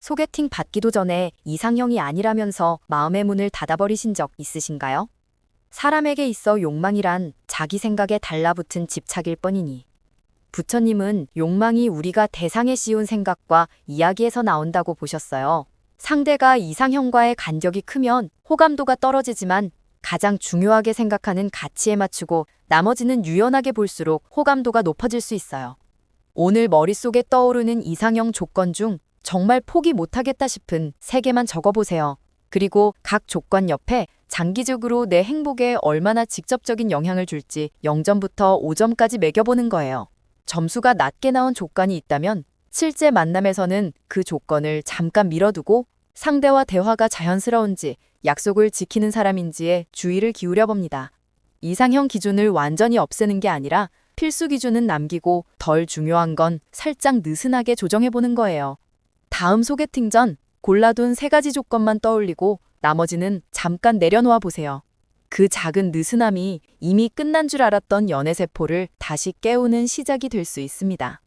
소개팅 받기도 전에 이상형이 아니라면서 마음의 문을 닫아버리신 적 있으신가요? 사람에게 있어 욕망이란 자기 생각에 달라붙은 집착일 뻔이니. 부처님은 욕망이 우리가 대상에 씌운 생각과 이야기에서 나온다고 보셨어요. 상대가 이상형과의 간격이 크면 호감도가 떨어지지만 가장 중요하게 생각하는 가치에 맞추고 나머지는 유연하게 볼수록 호감도가 높아질 수 있어요. 오늘 머릿속에 떠오르는 이상형 조건 중 정말 포기 못하겠다 싶은 세 개만 적어보세요. 그리고 각 조건 옆에 장기적으로 내 행복에 얼마나 직접적인 영향을 줄지 0점부터 5점까지 매겨보는 거예요. 점수가 낮게 나온 조건이 있다면 실제 만남에서는 그 조건을 잠깐 미뤄두고 상대와 대화가 자연스러운지 약속을 지키는 사람인지에 주의를 기울여 봅니다. 이상형 기준을 완전히 없애는 게 아니라 필수 기준은 남기고 덜 중요한 건 살짝 느슨하게 조정해 보는 거예요. 다음 소개팅 전 골라둔 세 가지 조건만 떠올리고 나머지는 잠깐 내려놓아 보세요. 그 작은 느슨함이 이미 끝난 줄 알았던 연애 세포를 다시 깨우는 시작이 될 수 있습니다.